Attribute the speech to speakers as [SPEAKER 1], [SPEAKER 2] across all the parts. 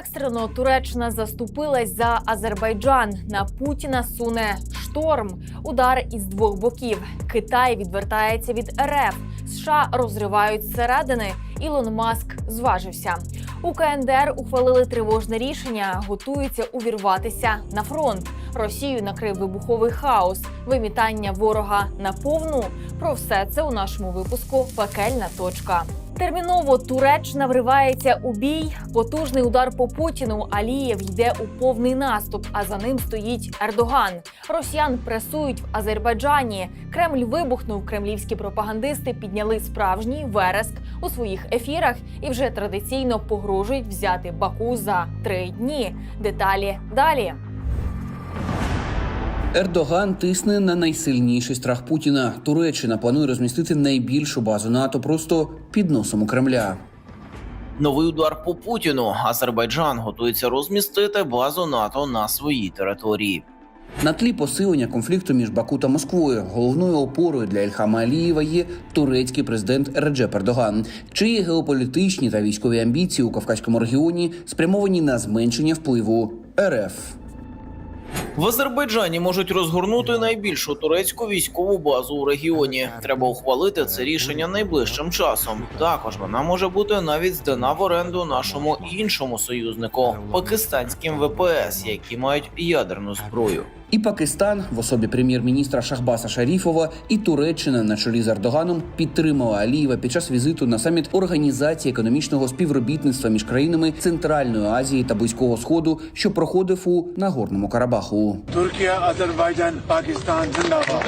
[SPEAKER 1] Екстрено Туреччина заступилась за Азербайджан. На Путіна суне шторм. Удар із двох боків. Китай відвертається від РФ. США розривають зсередини. Ілон Маск зважився. У КНДР ухвалили тривожне рішення, готуються увірватися на фронт. Росію накрив вибуховий хаос, вимітання ворога на повну. Про все це у нашому випуску Пекельна точка. Терміново Туреччина вривається у бій. Потужний удар по Путіну. Алієв йде у повний наступ. А за ним стоїть Ердоган. Росіян пресують в Азербайджані. Кремль вибухнув. Кремлівські пропагандисти підняли справжній вереск у своїх ефірах і вже традиційно погрожують взяти Баку за три дні. Деталі далі.
[SPEAKER 2] Ердоган тисне на найсильніший страх Путіна. Туреччина планує розмістити найбільшу базу НАТО просто під носом у Кремля.
[SPEAKER 3] Новий удар по Путіну. Азербайджан готується розмістити базу НАТО на своїй території.
[SPEAKER 2] На тлі посилення конфлікту між Баку та Москвою головною опорою для Ільхама Алієва є турецький президент Реджеп Ердоган, чиї геополітичні та військові амбіції у Кавказькому регіоні спрямовані на зменшення впливу РФ.
[SPEAKER 3] В Азербайджані можуть розгорнути найбільшу турецьку військову базу у регіоні. Треба ухвалити це рішення найближчим часом. Також вона може бути навіть здана в оренду нашому іншому союзнику пакистанським ВПС, які мають ядерну зброю.
[SPEAKER 2] І Пакистан в особі прем'єр-міністра Шахбаса Шаріфова і Туреччина на чолі з Ердоганом підтримала Алієва під час візиту на саміт організації економічного співробітництва між країнами Центральної Азії та Близького Сходу, що проходив у Нагорному Карабаху.
[SPEAKER 4] हो तुर्किया अजरबैजान पाकिस्तान जिंदाबाद।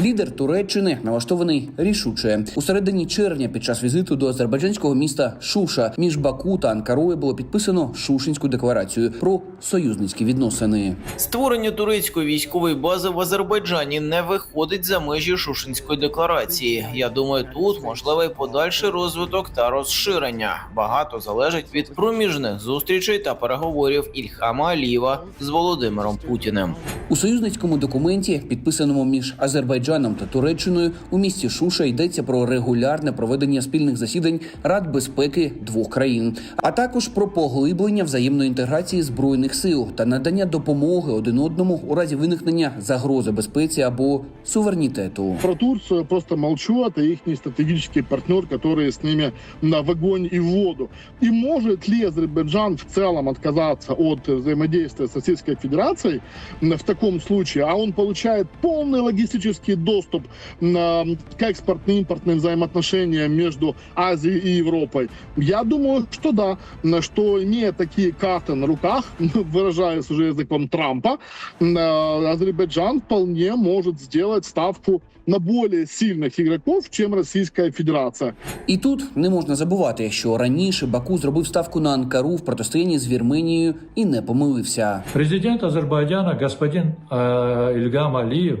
[SPEAKER 2] Лідер Туреччини налаштований рішуче у середині червня. Під час візиту до азербайджанського міста Шуша між Баку та Анкарою було підписано Шушинську декларацію про союзницькі відносини.
[SPEAKER 3] Створення турецької військової бази в Азербайджані не виходить за межі Шушинської декларації. Я думаю, тут можливий подальший розвиток та розширення. Багато залежить від проміжних зустрічей та переговорів Ільхама Алієва з Володимиром Путіним.
[SPEAKER 2] У союзницькому документі, підписаному між Азербайджаном та Туреччиною, у місті Шуша йдеться про регулярне проведення спільних засідань Рад безпеки двох країн, а також про поглиблення взаємної інтеграції збройних сил та надання допомоги один одному у разі виникнення загрози безпеці або суверенітету.
[SPEAKER 5] Про Турцию просто молчу, это их стратегический партнер, который с ними на в огонь и в воду. И может ли Азербайджан в целом отказаться от взаимодействия с Российской Федерацией в таком случае, а он получает полный логистический доступ на, к экспортно-импортным взаимоотношениям между Азией и Европой? Я думаю, что да, на что имея такие карты на руках, выражаясь уже языком Трампа, э, Азербайджан вполне может сделать ставку на более сильных игроков, чем Российская Федерация.
[SPEAKER 2] І тут не можна забувати, що раніше Баку зробив ставку на Анкару в протистоянні з Вірменією і не помилився.
[SPEAKER 6] Президент Азербайджана господин э, Ильгам Алиев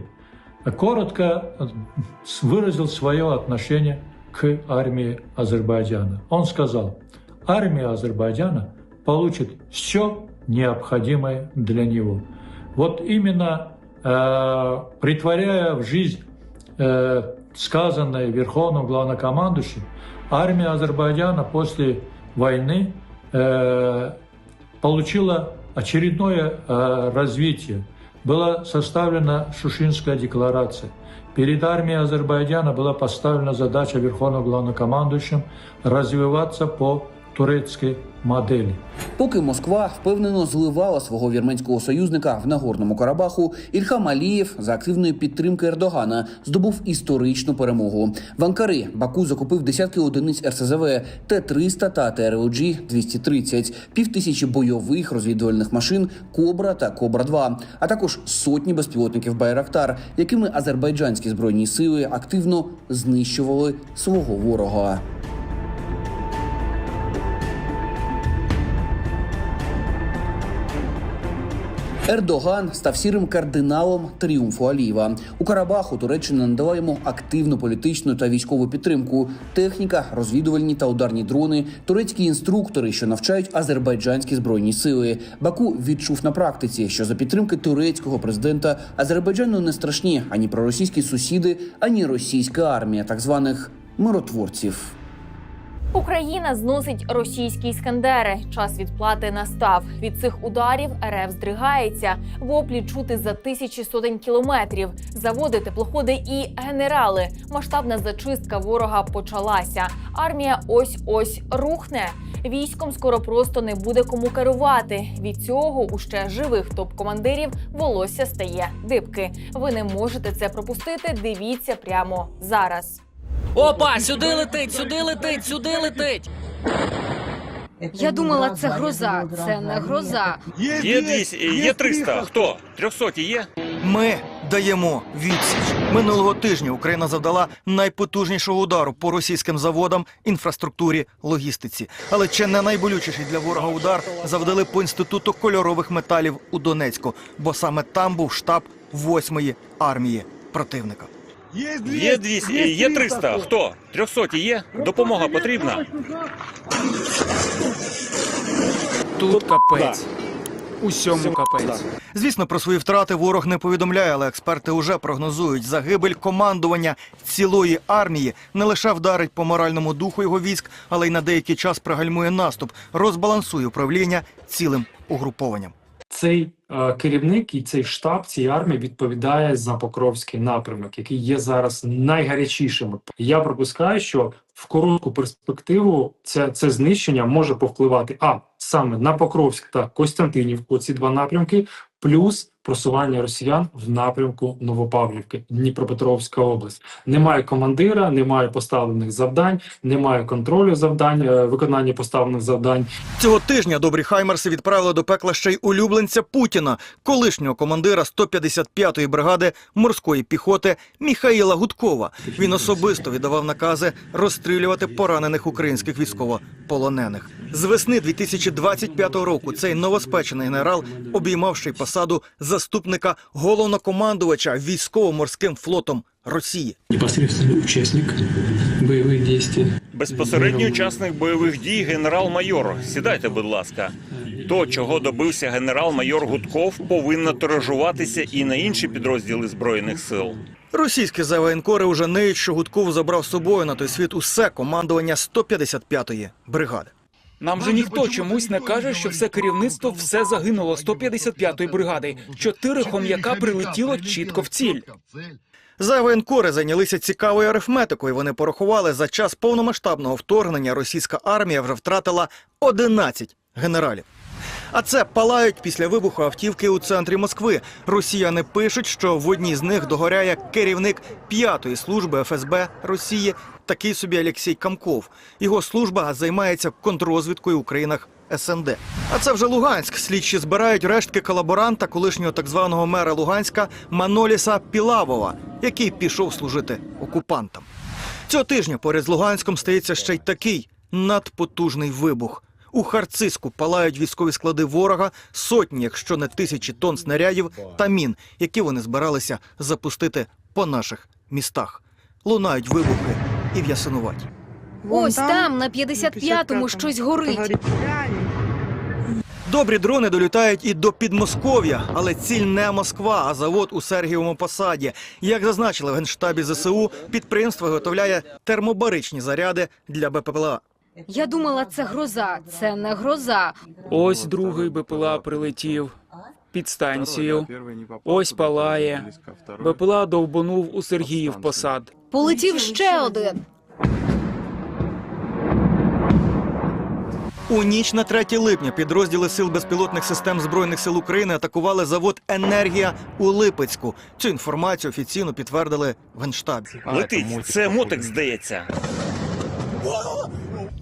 [SPEAKER 6] коротко э, выразил свое отношение к армии Азербайджана. Он сказал, армия Азербайджана получит все необходимое для него. Вот именно э, притворяя в жизнь э, сказанное Верховным главнокомандующим, армия Азербайджана после войны э, получила очередное э, развитие. Была составлена Шушинская декларация. Перед армией Азербайджана была поставлена задача Верховным главнокомандующим развиваться по турецкой модели.
[SPEAKER 2] Поки Москва впевнено зливала свого вірменського союзника в Нагорному Карабаху, Ільхам Алієв за активної підтримки Ердогана здобув історичну перемогу. В Анкари Баку закупив десятки одиниць РСЗВ, Т-300 та ТРОГ-230, півтисячі бойових розвідувальних машин Кобра та Кобра-2, а також сотні безпілотників Байрактар, якими азербайджанські збройні сили активно знищували свого ворога. Ердоган став сірим кардиналом тріумфу Алієва. У Карабаху Туреччина надала йому активну політичну та військову підтримку, техніка, розвідувальні та ударні дрони, турецькі інструктори, що навчають азербайджанські збройні сили. Баку відчув на практиці, що за підтримки турецького президента Азербайджану не страшні ані проросійські сусіди, ані російська армія так званих миротворців.
[SPEAKER 1] Україна зносить російські іскандери. Час відплати настав. Від цих ударів РФ здригається. Воплі чути за тисячі сотень кілометрів. Заводи, теплоходи і генерали. Масштабна зачистка ворога почалася. Армія ось ось рухне. Військом скоро просто не буде кому керувати. Від цього у ще живих топ-командирів волосся стає дибки. Ви не можете це пропустити. Дивіться прямо зараз.
[SPEAKER 7] Опа, сюди летить, сюди летить, сюди летить.
[SPEAKER 8] Я думала, це гроза. Це не гроза.
[SPEAKER 9] Є 200, є 300. Хто? 300 є?
[SPEAKER 10] Ми даємо відсіч. Минулого тижня Україна завдала найпотужнішого удару по російським заводам, інфраструктурі, логістиці. Але чи не найболючіший для ворога удар завдали по інституту кольорових металів у Донецьку, бо саме там був штаб 8-ї армії противника.
[SPEAKER 9] Є 200, є 300. Хто? 300 є? Допомога потрібна?
[SPEAKER 7] Тут капець. Усьому капець.
[SPEAKER 10] Звісно, про свої втрати ворог не повідомляє, але експерти вже прогнозують загибель командування цілої армії не лише вдарить по моральному духу його військ, але й на деякий час пригальмує наступ, розбалансує управління цілим угрупованням.
[SPEAKER 11] Цей керівник і цей штаб цієї армії відповідає за Покровський напрямок, який є зараз найгарячішим. Я припускаю, що в коротку перспективу це, це знищення може повпливати а саме на Покровськ та Костянтинівку, ці два напрямки, плюс просування росіян в напрямку Новопавлівки, Дніпропетровська область. Немає командира, немає поставлених завдань, немає контролю завдань, е, виконання поставлених завдань.
[SPEAKER 10] Цього тижня добрі хаймерси відправили до пекла ще й улюбленця Путіна, колишнього командира 155-ї бригади морської піхоти Міхаїла Гудкова. Він особисто віддавав накази розстрілювати поранених українських військовополонених. З весни 2025 року цей новоспечений генерал обіймав ще й посаду заступника головнокомандувача військово-морським флотом Росії.
[SPEAKER 11] Непосредственный участник боевых действий.
[SPEAKER 9] Безпосередній учасник бойових дій генерал-майор. Сідайте, будь ласка. То, чого добився генерал-майор Гудков, повинно тиражуватися і на інші підрозділи збройних сил.
[SPEAKER 10] Російські завоєнкори уже неють, що Гудков забрав з собою на той світ усе командування 155-ї бригади.
[SPEAKER 12] Нам же ніхто чомусь не каже, що все керівництво все загинуло 155-ї бригади. Чотири хом'яка прилетіло чітко в ціль.
[SPEAKER 10] Завоєнкори зайнялися цікавою арифметикою. Вони порахували, за час повномасштабного вторгнення російська армія вже втратила 11 генералів. А це палають після вибуху автівки у центрі Москви. Росіяни пишуть, що в одній з них догоряє керівник п'ятої служби ФСБ Росії, такий собі Олексій Камков. Його служба займається контррозвідкою у країнах СНД. А це вже Луганськ. Слідчі збирають рештки колаборанта, колишнього так званого мера Луганська Маноліса Пілавова, який пішов служити окупантам. Цього тижня поряд з Луганськом стається ще й такий надпотужний вибух. У Харциску палають військові склади ворога, сотні, якщо не тисячі тонн снарядів та мін, які вони збиралися запустити по наших містах. Лунають вибухи і в Ясинуваті.
[SPEAKER 8] Ось там, на 55-му, щось горить.
[SPEAKER 10] Добрі дрони долітають і до Підмосков'я, але ціль не Москва, а завод у Сергієвому посаді. Як зазначили в генштабі ЗСУ, підприємство виготовляє термобаричні заряди для БПЛА.
[SPEAKER 8] Я думала, це гроза. Це не гроза.
[SPEAKER 12] Ось другий БПЛА прилетів під станцію. Ось палає. БПЛА довбанув у Сергіїв посад.
[SPEAKER 8] Полетів ще один.
[SPEAKER 10] У ніч на 3 липня підрозділи сил безпілотних систем збройних сил України атакували завод Енергія у Липецьку. Цю інформацію офіційно підтвердили в генштабі.
[SPEAKER 9] Летить, це мотик, здається.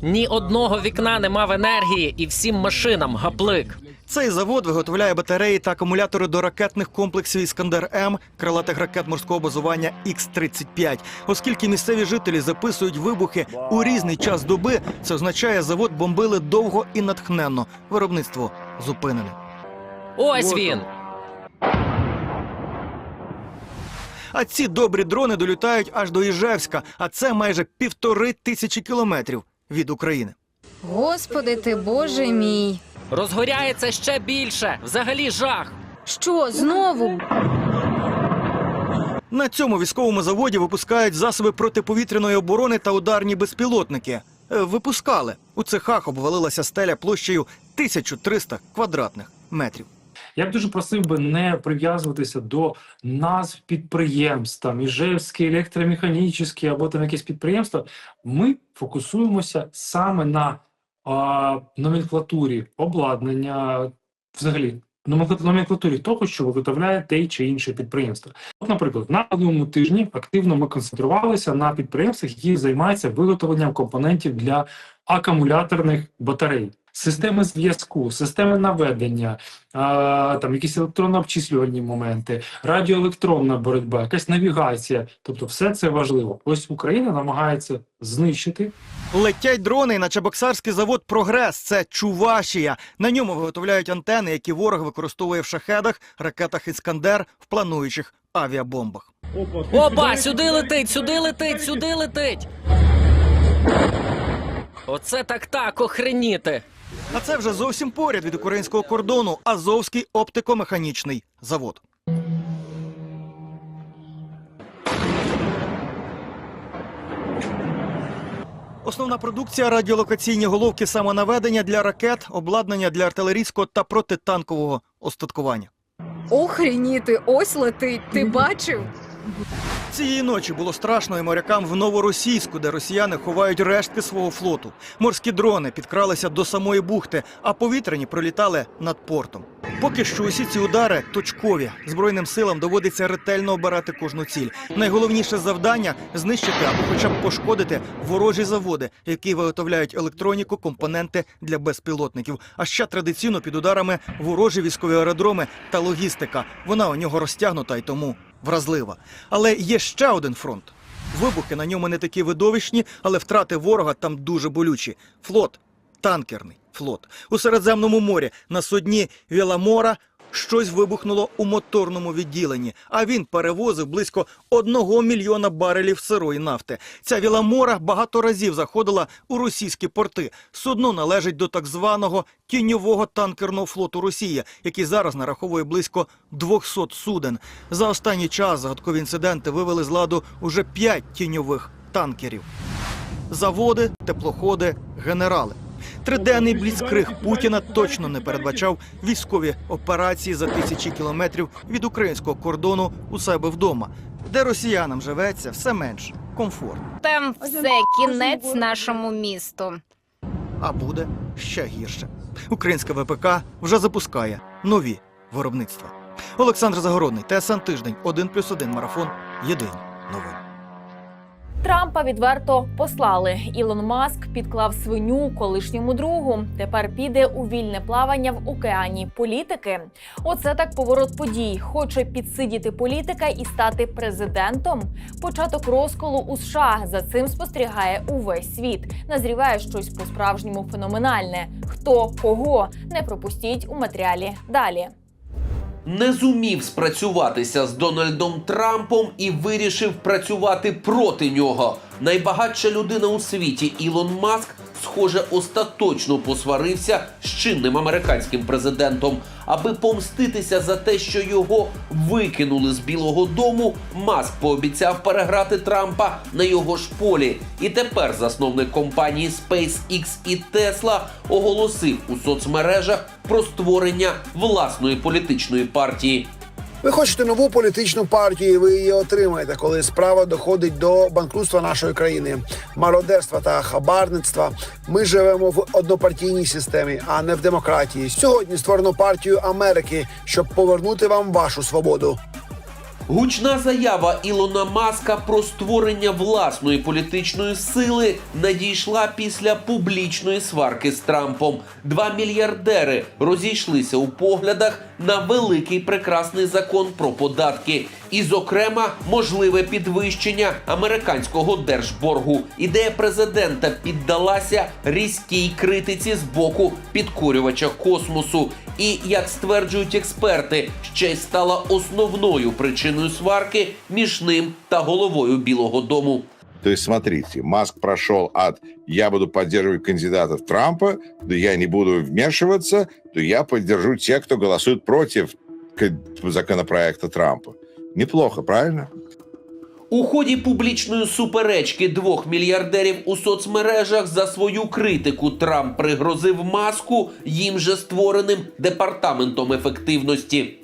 [SPEAKER 7] Ні одного вікна нема в енергії і всім машинам гаплик.
[SPEAKER 10] Цей завод виготовляє батареї та акумулятори до ракетних комплексів Іскандер М, крилатих ракет морського базування Х-35. Оскільки місцеві жителі записують вибухи у різний час доби, це означає, завод бомбили довго і натхненно. Виробництво зупинене.
[SPEAKER 7] Ось він.
[SPEAKER 10] А ці добрі дрони долітають аж до Іжевська, а це майже півтори тисячі кілометрів від України.
[SPEAKER 8] Господи ти, Боже мій.
[SPEAKER 7] Розгоряється ще більше. Взагалі жах.
[SPEAKER 8] Що, знову?
[SPEAKER 10] На цьому військовому заводі випускають засоби протиповітряної оборони та ударні безпілотники. е, випускали. У цехах обвалилася стеля площею 1300 квадратних метрів.
[SPEAKER 11] Я б дуже просив би не прив'язуватися до назв підприємств, там Іжевське, електромеханічне або там якесь підприємство. Ми фокусуємося саме на номенклатурі обладнання, взагалі номенклатурі того, що виготовляє те чи інше підприємство. От, наприклад, на минулому тижні активно ми концентрувалися на підприємствах, які займаються виготовленням компонентів для акумуляторних батарей. Системи зв'язку, системи наведення, а, там якісь електронно-обчислювальні моменти, радіоелектронна боротьба, якась навігація. Тобто, все це важливо. Ось Україна намагається знищити
[SPEAKER 10] Летять дрони на Чебоксарський завод Прогрес. Це Чувашія. На ньому виготовляють антени, які ворог використовує в шахедах, ракетах Іскандер, в плануючих авіабомбах.
[SPEAKER 7] Опа, сюди летить, сюди летить, сюди летить. Оце так так охреніти.
[SPEAKER 10] А це вже зовсім поряд від українського кордону Азовський оптико-механічний завод. Основна продукція радіолокаційні головки самонаведення для ракет, обладнання для артилерійського та протитанкового остаткування.
[SPEAKER 8] Охреніти, ось летить. Ти бачив?
[SPEAKER 10] Цієї ночі було страшно і морякам в новоросійську, де росіяни ховають рештки свого флоту. Морські дрони підкралися до самої бухти, а повітряні пролітали над портом. Поки що усі ці удари точкові. Збройним силам доводиться ретельно обирати кожну ціль. Найголовніше завдання знищити або хоча б пошкодити ворожі заводи, які виготовляють електроніку, компоненти для безпілотників. А ще традиційно під ударами ворожі військові аеродроми та логістика. Вона у нього розтягнута і тому вразлива. Але є ще один фронт. Вибухи на ньому не такі видовищні, але втрати ворога там дуже болючі. Флот, танкерний флот. У Середземному морі на судні Віламора щось вибухнуло у моторному відділенні, а він перевозив близько одного мільйона барелів сирої нафти. Ця Віламора багато разів заходила у російські порти. Судно належить до так званого тіньового танкерного флоту Росії, який зараз нараховує близько 200 суден. За останній час загадкові інциденти вивели з ладу уже п'ять тіньових танкерів. Заводи, теплоходи, генерали. Триденний бліцкриг Путіна точно не передбачав військові операції за тисячі кілометрів від українського кордону у себе вдома, де росіянам живеться все менш комфортно.
[SPEAKER 8] Там все кінець нашому місту.
[SPEAKER 10] А буде ще гірше. Українська ВПК вже запускає нові виробництва. Олександр Загородний, ТСН Тиждень, 1+,1 марафон. Єдині новини.
[SPEAKER 1] Трампа відверто послали. Ілон Маск підклав свиню колишньому другу. Тепер піде у вільне плавання в океані політики. Оце так поворот подій. Хоче підсидіти політика і стати президентом. Початок розколу у США за цим спостерігає увесь світ. Назріває щось по-справжньому феноменальне. Хто кого не пропустіть у матеріалі далі.
[SPEAKER 13] Не зумів спрацюватися з Дональдом Трампом і вирішив працювати проти нього. Найбагатша людина у світі Ілон Маск, схоже, остаточно посварився з чинним американським президентом. Аби помститися за те, що його викинули з Білого Дому, Маск пообіцяв переграти Трампа на його ж полі. І тепер засновник компанії SpaceX і Tesla оголосив у соцмережах про створення власної політичної партії.
[SPEAKER 14] Ви хочете нову політичну партію, ви її отримаєте, коли справа доходить до банкрутства нашої країни, мародерства та хабарництва. Ми живемо в однопартійній системі, а не в демократії. Сьогодні створено партію Америки, щоб повернути вам вашу свободу.
[SPEAKER 13] Гучна заява Ілона Маска про створення власної політичної сили надійшла після публічної сварки з Трампом. Два мільярдери розійшлися у поглядах на великий прекрасний закон про податки, і, зокрема, можливе підвищення американського держборгу. Ідея президента піддалася різкій критиці з боку підкорювача космосу. І, як стверджують експерти, ще й стала основною причиною сварки між ним та головою Білого Дому.
[SPEAKER 15] То есть, смотрите, Маск прошел от «я буду поддерживать кандидатов Трампа», до «я не буду вмешиваться», то «я поддержу тех, кто голосует против законопроекта Трампа». Неплохо, правильно?
[SPEAKER 13] У ході публічної суперечки двох мільярдерів у соцмережах за свою критику Трамп пригрозив маску їм же створеним департаментом ефективності.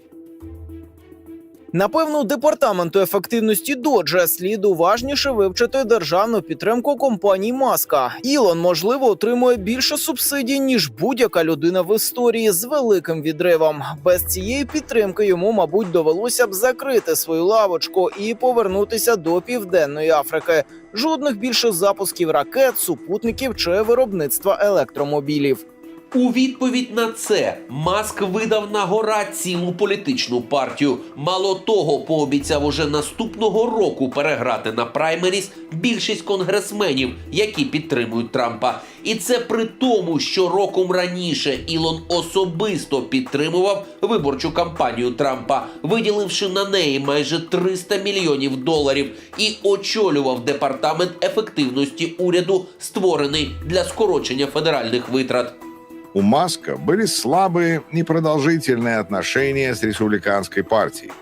[SPEAKER 10] Напевно, департаменту ефективності Доджа слід уважніше вивчити державну підтримку компанії Маска. Ілон, можливо, отримує більше субсидій ніж будь-яка людина в історії з великим відривом. Без цієї підтримки йому, мабуть, довелося б закрити свою лавочку і повернутися до південної Африки. Жодних більше запусків ракет, супутників чи виробництва електромобілів.
[SPEAKER 13] У відповідь на це Маск видав на гора цілу політичну партію. Мало того, пообіцяв уже наступного року переграти на праймеріс більшість конгресменів, які підтримують Трампа. І це при тому, що роком раніше Ілон особисто підтримував виборчу кампанію Трампа, виділивши на неї майже 300 мільйонів доларів, і очолював департамент ефективності уряду, створений для скорочення федеральних витрат.
[SPEAKER 15] У Маска были слабые, непродолжительные отношения с республиканской партией.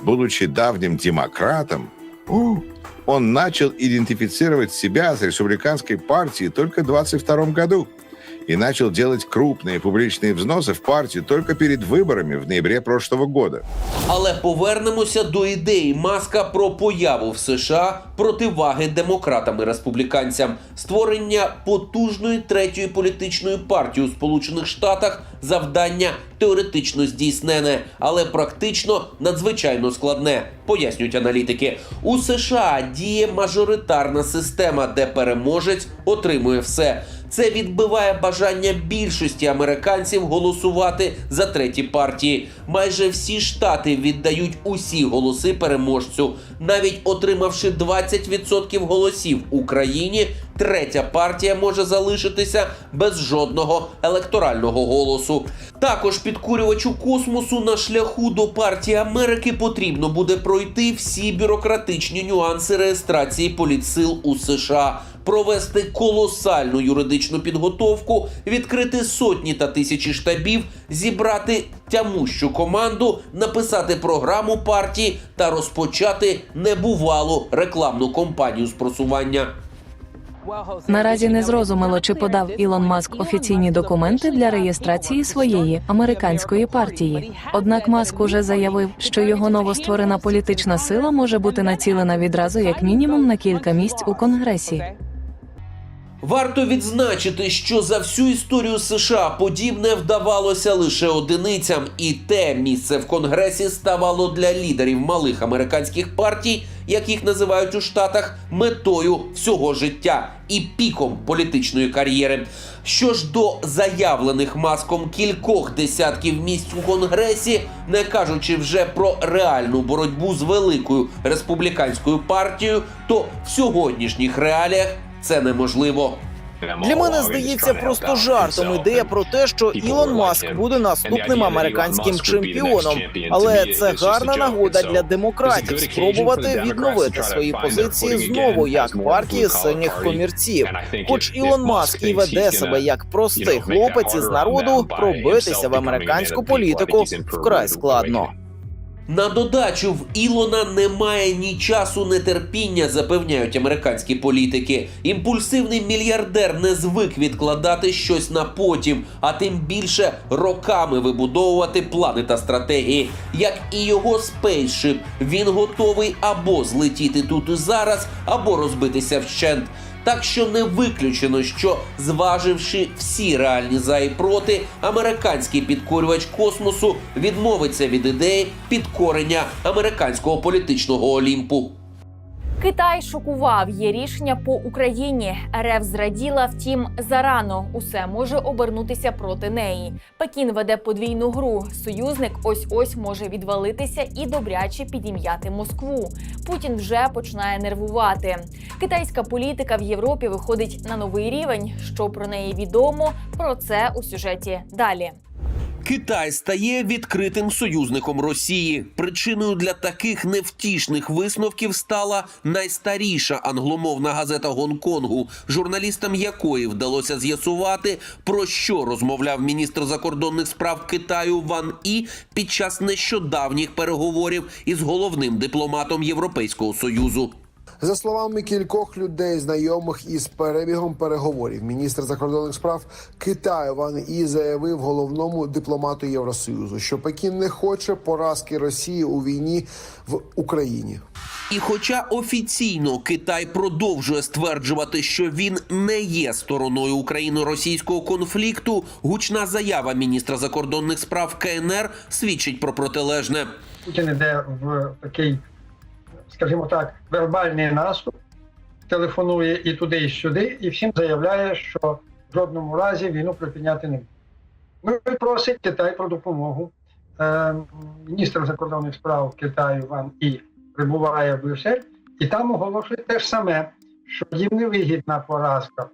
[SPEAKER 15] Будучи давним демократом, он начал идентифицировать себя с республиканской партией только в 22 году и начал делать крупные публичные взносы в партию только перед выборами в ноябре прошлого года.
[SPEAKER 13] Але повернемося до ідеї Маска про появу в США противаги демократам і республіканцям, створення потужної третьої політичної партії у Сполучених Штатах завдання теоретично здійснене, але практично надзвичайно складне, пояснюють аналітики. У США діє мажоритарна система, де переможець отримує все. Це відбиває бажання більшості американців голосувати за треті партії. Майже всі штати віддають усі голоси переможцю, навіть отримавши 20% голосів Україні. Третя партія може залишитися без жодного електорального голосу. Також підкурювачу космосу на шляху до партії Америки потрібно буде пройти всі бюрократичні нюанси реєстрації політсил у США провести колосальну юридичну підготовку, відкрити сотні та тисячі штабів, зібрати тямущу команду, написати програму партії та розпочати небувалу рекламну кампанію з просування.
[SPEAKER 16] Наразі не зрозуміло, чи подав Ілон Маск офіційні документи для реєстрації своєї американської партії. Однак Маск уже заявив, що його новостворена політична сила може бути націлена відразу як мінімум на кілька місць у конгресі.
[SPEAKER 13] Варто відзначити, що за всю історію США подібне вдавалося лише одиницям, і те місце в конгресі ставало для лідерів малих американських партій, як їх називають у штатах, метою всього життя і піком політичної кар'єри. Що ж до заявлених маском кількох десятків місць у конгресі, не кажучи вже про реальну боротьбу з великою республіканською партією, то в сьогоднішніх реаліях це неможливо.
[SPEAKER 10] Для мене здається просто жартом ідея про те, що Ілон Маск буде наступним американським чемпіоном. Але це гарна нагода для демократів спробувати відновити свої позиції знову як партії синіх комірців. Хоч Ілон Маск і веде себе як простий хлопець із народу, пробитися в американську політику вкрай складно.
[SPEAKER 13] На додачу в Ілона немає ні часу, ні терпіння, запевняють американські політики. Імпульсивний мільярдер не звик відкладати щось на потім, а тим більше роками вибудовувати плани та стратегії. Як і його спейсшип, він готовий або злетіти тут і зараз, або розбитися вщент. Так що не виключено, що зваживши всі реальні за і проти, американський підкорювач космосу відмовиться від ідеї підкорення американського політичного олімпу.
[SPEAKER 1] Китай шокував. Є рішення по Україні. РФ зраділа, втім, зарано усе може обернутися проти неї. Пекін веде подвійну гру. Союзник ось ось може відвалитися і добряче підім'яти Москву. Путін вже починає нервувати. Китайська політика в Європі виходить на новий рівень. Що про неї відомо? Про це у сюжеті далі.
[SPEAKER 13] Китай стає відкритим союзником Росії. Причиною для таких невтішних висновків стала найстаріша англомовна газета Гонконгу, журналістам якої вдалося з'ясувати, про що розмовляв міністр закордонних справ Китаю Ван І під час нещодавніх переговорів із головним дипломатом Європейського союзу.
[SPEAKER 14] За словами кількох людей, знайомих із перебігом переговорів, міністр закордонних справ Китаю Ван І заявив головному дипломату Євросоюзу, що Пекін не хоче поразки Росії у війні в Україні.
[SPEAKER 13] І хоча офіційно Китай продовжує стверджувати, що він не є стороною україно-російського конфлікту, гучна заява міністра закордонних справ КНР свідчить про протилежне.
[SPEAKER 17] Путін іде в такий, скажімо так, вербальний наступ, телефонує і туди, і сюди, і всім заявляє, що в жодному разі війну припиняти не буде. Ну і просить Китай про допомогу. Е, міністр закордонних справ Китаю Ван І прибуває в Брюссель, і там оголошує те ж саме, що їм не вигідна поразка.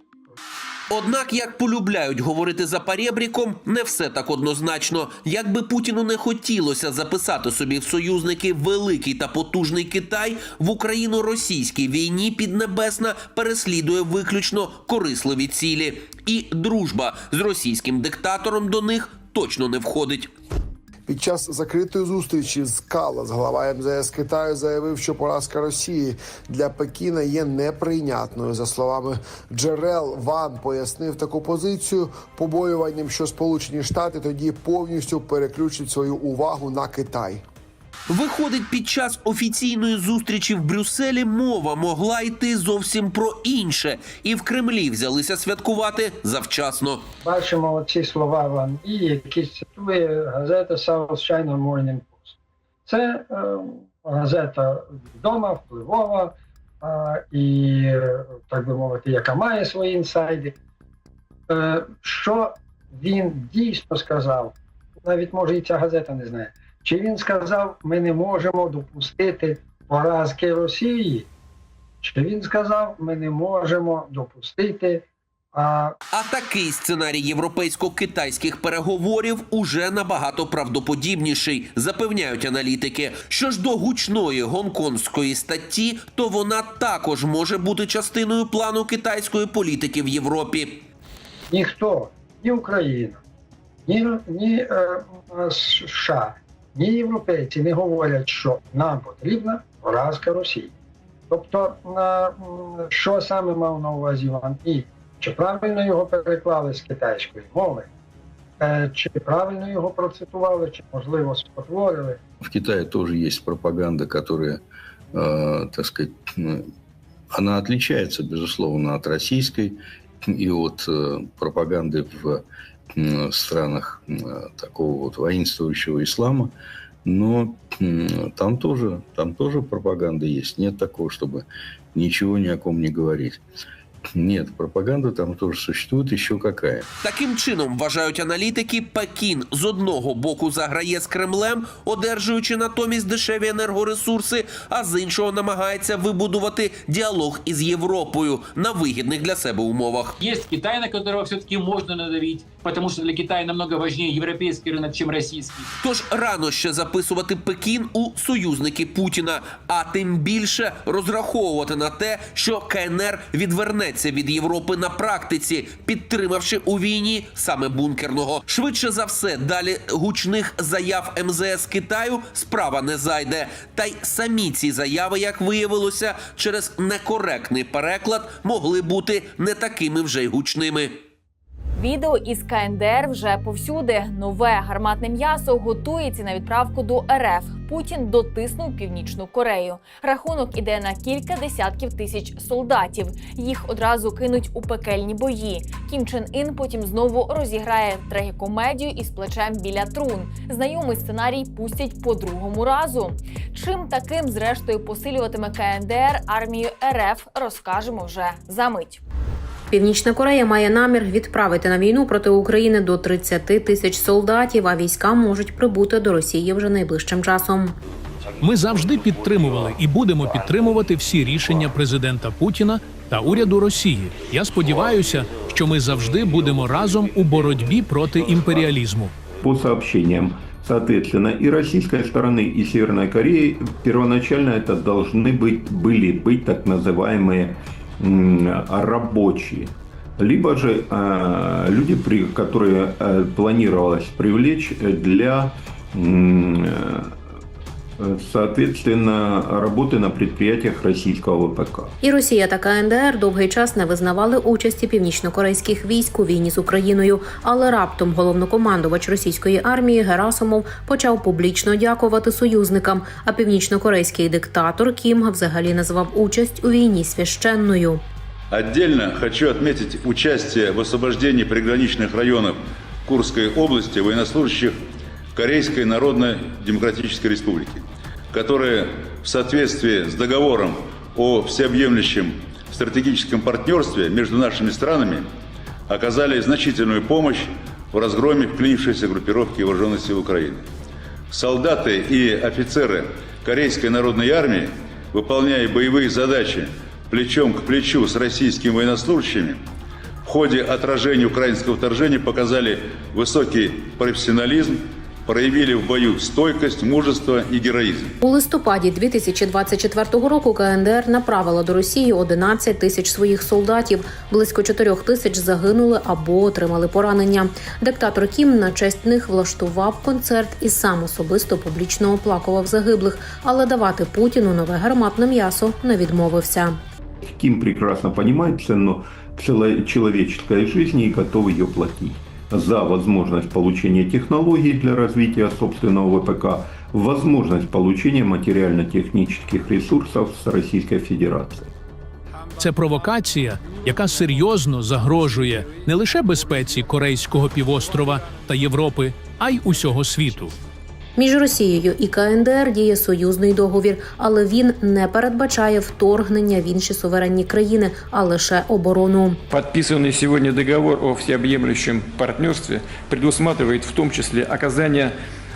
[SPEAKER 13] Однак, як полюбляють говорити за парєбріком, не все так однозначно. Якби Путіну не хотілося записати собі в союзники великий та потужний Китай, в Україно-російській війні Піднебесна переслідує виключно корисливі цілі, і дружба з російським диктатором до них точно не входить.
[SPEAKER 14] Під час закритої зустрічі з Калас глава МЗС Китаю заявив, що поразка Росії для Пекіна є неприйнятною. За словами джерел, Ван пояснив таку позицію побоюванням, що Сполучені Штати тоді повністю переключать свою увагу на Китай.
[SPEAKER 13] Виходить, під час офіційної зустрічі в Брюсселі мова могла йти зовсім про інше, і в Кремлі взялися святкувати завчасно.
[SPEAKER 17] Бачимо ці слова Ван І, які цитує газета South China Morning Post. Це е, газета відома, впливова е, і, так би мовити, яка має свої інсайди. Е, що він дійсно сказав, навіть може і ця газета не знає. Чи він сказав, ми не можемо допустити поразки Росії? Чи він сказав, ми не можемо допустити а,
[SPEAKER 13] А такий сценарій європейсько-китайських переговорів уже набагато правдоподібніший, запевняють аналітики. Що ж до гучної гонконгської статті, то вона також може бути частиною плану китайської політики в Європі.
[SPEAKER 17] ніхто, ні Україна, ні, ні е, е, США, ні європейці не говорять, що нам потрібна поразка Росії. Тобто, е, м, що саме мав на увазі Іван І? Чи правильно його переклали з китайської мови? Е, Чи правильно його процитували, чи можливо спотворили?
[SPEAKER 18] В Китае тоже есть пропаганда, которая, э, так сказать, ну, она отличается, безусловно, от российской и от э, пропаганды в м, странах такого вот воинствующего ислама. Но там тоже, там тоже пропаганда есть. Нет такого, чтобы ничего ни о ком не говорить. Нет, пропаганда там тоже существует, еще какая.
[SPEAKER 13] Таким чином, вважають аналітики, Пекін з одного боку заграє з Кремлем, одержуючи натомість дешеві енергоресурси, а з іншого намагається вибудувати діалог із Європою на вигідних для себе умовах.
[SPEAKER 19] Есть Китай, на которого все-таки можно надавить, потому что для Китая намного важнее европейский рынок, чем российский.
[SPEAKER 13] Тож рано ще записувати Пекін у союзники Путіна, а тим більше розраховувати на те, що КНР відвернеться від Європи на практиці, підтримавши у війні саме бункерного. Швидше за все, далі гучних заяв МЗС Китаю справа не зайде. Та й самі ці заяви, як виявилося, через некоректний переклад могли бути не такими вже й гучними.
[SPEAKER 1] Відео із КНДР вже повсюди. Нове гарматне м'ясо готується на відправку до РФ. Путін дотиснув північну Корею. Рахунок іде на кілька десятків тисяч солдатів. Їх одразу кинуть у пекельні бої. Кім Чен Ін потім знову розіграє трагікомедію із плечем біля трун. Знайомий сценарій пустять по другому разу. Чим таким зрештою посилюватиме КНДР армію РФ, розкажемо вже за мить.
[SPEAKER 20] Північна Корея має намір відправити на війну проти України до 30 тисяч солдатів, а війська можуть прибути до Росії вже найближчим часом.
[SPEAKER 21] Ми завжди підтримували і будемо підтримувати всі рішення президента Путіна та уряду Росії. Я сподіваюся, що ми завжди будемо разом у боротьбі проти імперіалізму.
[SPEAKER 22] По сообщениям, соответственно, и российской стороны, и Северной Кореи первоначально это должны быть, были быть так называемые м, рабочие. Либо же э, люди, при, которые э, планировалось привлечь для м, э, Э, Соответственно, работы на предприятиях российского ВПК.
[SPEAKER 20] І Росія та КНДР довгий час не визнавали участі північнокорейських військ у війні з Україною. Але раптом головнокомандувач російської армії Герасимов почав публічно дякувати союзникам. А північнокорейський диктатор Кім взагалі назвав участь у війні священною.
[SPEAKER 23] Отдельно хочу отметить участие в освобождении приграничных районов Курской области военнослужащих Корейской Народно-Демократической Республики, которые в соответствии с договором о всеобъемлющем стратегическом партнерстве между нашими странами оказали значительную помощь в разгроме вклинившейся группировки вооруженных сил Украины. Солдаты и офицеры Корейской народной армии, выполняя боевые задачи плечом к плечу с российскими военнослужащими, в ходе отражения украинского вторжения показали высокий профессионализм, проявили в бою стойкость, мужество и героизм.
[SPEAKER 20] У листопаді 2024 року КНДР направила до Росії 11 тисяч своїх солдатів. Близько 4 тисяч загинули або отримали поранення. Диктатор Кім на честь них влаштував концерт і сам особисто публічно оплакував загиблих, але давати Путіну нове гарматне м'ясо не відмовився.
[SPEAKER 22] Ким прекрасно понимает цену цело- человеческой жизни и готов ее платить за возможность получения технологий для развития собственного ВПК, возможность получения материально-технических ресурсов с Российской Федерації
[SPEAKER 21] Це провокація, яка серйозно загрожує не лише безпеці Корейського півострова та Європи, а й усього світу.
[SPEAKER 20] Між Росією і КНДР діє союзний договір, але він не передбачає вторгнення в інші суверенні країни, а лише оборону.
[SPEAKER 12] Подписанный сегодня договор о всеобъемлющем партнерстве предусматривает в том числе оказание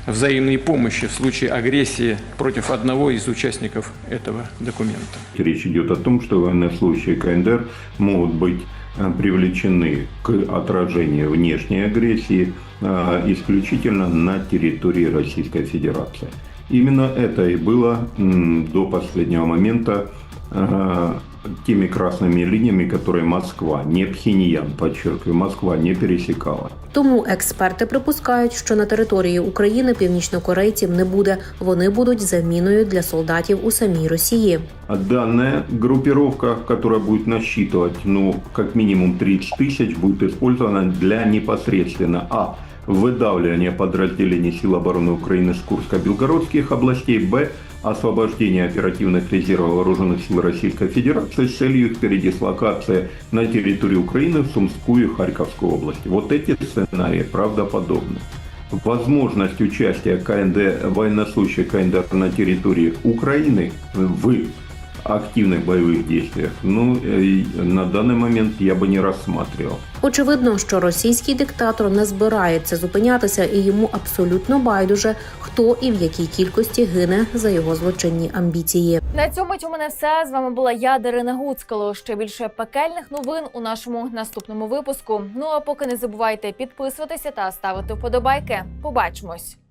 [SPEAKER 12] взаимной помощи в случае агрессии против одного из участников этого документа.
[SPEAKER 22] Речь идет о том, что военнослужащие КНДР могут быть э, привлечены к отражению внешней агрессии э, исключительно на территории Российской Федерации. Именно это и было до последнего момента э, теми красными линиями, которые Москва, не Пхеньян, подчеркиваю, Москва не пересекала.
[SPEAKER 20] Тому експерти припускають, що на території України північнокорейців не буде. Вони будуть заміною для солдатів у самій Росії.
[SPEAKER 22] А Данная группировка, которая будет насчитывать, ну, как минимум 30 тысяч, будет использована для непосредственно а. выдавливания подразделений сил обороны Украины с Курско-Белгородских областей, б. освобождения оперативных резервов вооруженных сил Российской Федерации с целью их передислокации на территорию Украины в Сумскую и Харьковскую области. Вот эти сценарии правдоподобны. Возможность участия КНД, военнослужащих КНДР на территории Украины в активных боевых действиях, ну, э, на данный момент я бы не рассматривал.
[SPEAKER 20] Очевидно, що російський диктатор не збирається зупинятися, і йому абсолютно байдуже, хто і в якій кількості гине за його злочинні амбіції.
[SPEAKER 1] На цьому у мене все. З вами була я, Дарина Гуцкало. Ще більше пекельних новин у нашому наступному випуску. Ну а поки не забувайте підписуватися та ставити вподобайки. Побачимось.